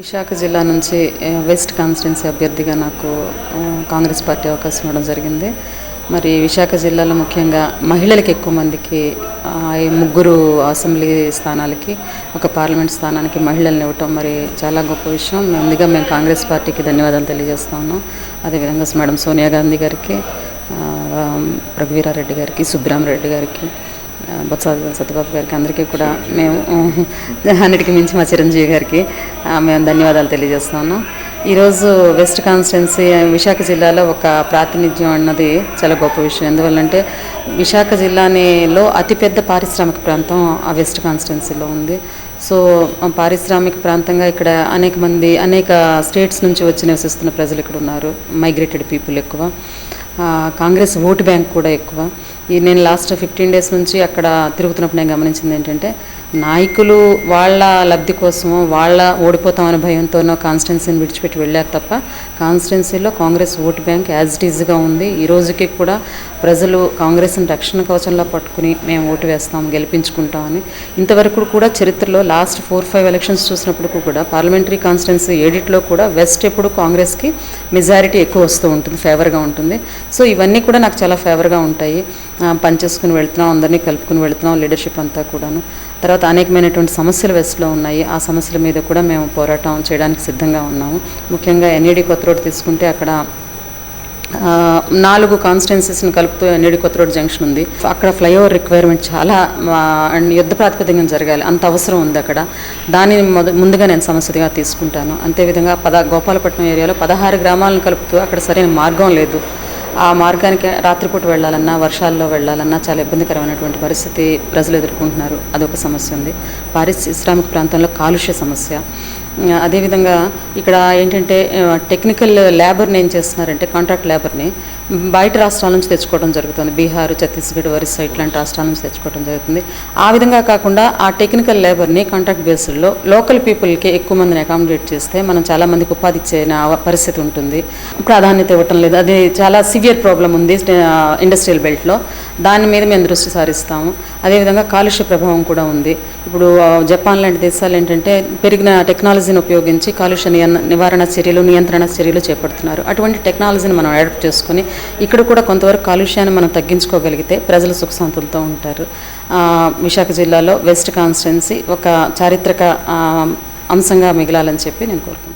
విశాఖ జిల్లా నుంచి west constituency అభ్యర్థిగా నాకు కాంగ్రెస్ పార్టీ అవకాశం ఇవ్వడం జరిగింది. మరి విశాఖ జిల్లాలో ముఖ్యంగా మహిళలకు ఎక్కువ మందికి ఈ ముగ్గురు అసెంబ్లీ స్థానాలకి ఒక పార్లమెంట్ స్థానానికి మహిళల్ని ఇవ్వటం మరి చాలా గొప్ప విషయం. ముందుగా మేము కాంగ్రెస్ పార్టీకి ధన్యవాదాలు తెలియజేస్తా ఉన్నాం అదేవిధంగా మేడం సోనియా గాంధీ గారికి రఘువీరారెడ్డి గారికి సుబ్బరామరెడ్డి గారికి బొత్స సత్యబాబు గారికి అందరికీ కూడా మేము అన్నిటికీ మించి మా చిరంజీవి గారికి మేము ధన్యవాదాలు తెలియజేస్తున్నాను. ఈరోజు వెస్ట్ కాన్స్టిట్యున్సీ విశాఖ జిల్లాలో ఒక ప్రాతినిధ్యం అన్నది చాలా గొప్ప విషయం. ఎందువల్లంటే విశాఖ జిల్లానిలో అతిపెద్ద పారిశ్రామిక ప్రాంతం ఆ వెస్ట్ కాన్స్టిట్యున్సీలో ఉంది. సో పారిశ్రామిక ప్రాంతంగా ఇక్కడ అనేక మంది అనేక స్టేట్స్ నుంచి వచ్చి నివసిస్తున్న ప్రజలు ఇక్కడ ఉన్నారు. మైగ్రేటెడ్ పీపుల్ ఎక్కువ. కాంగ్రెస్ ఓటు బ్యాంక్ కూడా ఎక్కువ. ఈ నేను లాస్ట్ ఫిఫ్టీన్ డేస్ నుంచి అక్కడ తిరుగుతున్నప్పుడు నేను గమనించింది ఏంటంటే నాయకులు వాళ్ళ లబ్ధి కోసమో వాళ్ళ ఓడిపోతామనే భయంతోనో కాన్స్టిట్యున్సీని విడిచిపెట్టి వెళ్ళారు తప్ప కాన్స్టిట్యున్సీలో Congress vote bank as it ఈజ్గా ఉంది. ఈ రోజుకి కూడా ప్రజలు కాంగ్రెస్ని రక్షణ కవచంలో పట్టుకుని మేము ఓటు వేస్తాం గెలిపించుకుంటామని. ఇంతవరకు కూడా చరిత్రలో లాస్ట్ ఫోర్ ఫైవ్ ఎలక్షన్స్ చూసినప్పుడు కూడా పార్లమెంటరీ కాన్స్టిట్యున్సీ ఎడిట్లో కూడా వెస్ట్ ఎప్పుడు కాంగ్రెస్కి మెజారిటీ ఎక్కువ వస్తూ ఉంటుంది ఫేవర్గా ఉంటుంది. సో ఇవన్నీ కూడా నాకు చాలా ఫేవర్గా ఉంటాయి. పనిచేసుకుని వెళ్తున్నాం అందరినీ కలుపుకుని వెళ్తున్నాం లీడర్షిప్ అంతా కూడాను. తర్వాత అనేకమైనటువంటి సమస్యలు వెస్ట్లో ఉన్నాయి. ఆ సమస్యల మీద కూడా మేము పోరాటం చేయడానికి సిద్ధంగా ఉన్నాము. ముఖ్యంగా ఎన్ఈడి కొత్త రోడ్ తీసుకుంటే అక్కడ నాలుగు కాన్స్టిట్యున్సీస్ని కలుపుతూ ఎన్నిడి కొత్త రోడ్ జంక్షన్ ఉంది. అక్కడ ఫ్లైఓవర్ రిక్వైర్మెంట్ చాలా అండ్ యుద్ధ ప్రాతిపదికన జరగాలి. అంత అవసరం ఉంది అక్కడ. దానిని మొద ముందుగా నేను సమస్యగా తీసుకుంటాను. అంతేవిధంగా పద గోపాలపట్నం ఏరియాలో పదహారు గ్రామాలను కలుపుతూ అక్కడ సరైన మార్గం లేదు. ఆ మార్గానికి రాత్రిపూట వెళ్ళాలన్నా వర్షాల్లో వెళ్ళాలన్నా చాలా ఇబ్బందికరమైనటువంటి పరిస్థితి ప్రజలు ఎదుర్కొంటున్నారు. అదొక సమస్య ఉంది. పారిశ్రామిక ప్రాంతంలో కాలుష్య సమస్య. అదేవిధంగా ఇక్కడ ఏంటంటే టెక్నికల్ లేబర్ని ఏం చేస్తున్నారంటే కాంట్రాక్ట్ లేబర్ని బయట రాష్ట్రాల నుంచి తెచ్చుకోవడం జరుగుతుంది. బీహార్ ఛత్తీస్గఢ్ ఒరిస్సా ఇట్లాంటి రాష్ట్రాల నుంచి తెచ్చుకోవడం జరుగుతుంది. ఆ విధంగా కాకుండా ఆ టెక్నికల్ లేబర్ని కాంట్రాక్ట్ బేస్డ్లో లోకల్ పీపుల్కి ఎక్కువ మందిని అకామిడేట్ చేస్తే మనం చాలా మందికి ఉపాధి ఇచ్చే పరిస్థితి ఉంటుంది. ప్రాధాన్యత ఇవ్వటం లేదు. అది చాలా సివియర్ ప్రాబ్లం ఉంది ఇండస్ట్రియల్ బెల్ట్లో దాని మీద మేము దృష్టి సారిస్తాము. అదేవిధంగా కాలుష్య ప్రభావం కూడా ఉంది. ఇప్పుడు జపాన్ లాంటి దేశాలు ఏంటంటే పెరిగిన టెక్నాలజీ టెక్నాలజీని ఉపయోగించి కాలుష్య నివారణ చర్యలు నియంత్రణ చర్యలు చేపడుతున్నారు. అటువంటి టెక్నాలజీని మనం అడాప్ట్ చేసుకొని ఇక్కడ కూడా కొంతవరకు కాలుష్యాన్ని మనం తగ్గించుకోగలిగితే ప్రజలు సుఖశాంతులతో ఉంటారు. విశాఖ జిల్లాలో వెస్ట్ కాన్స్టిట్యున్సీ ఒక చారిత్రక అంశంగా మిగలాలని చెప్పి నేను కోరుకుంటున్నాను.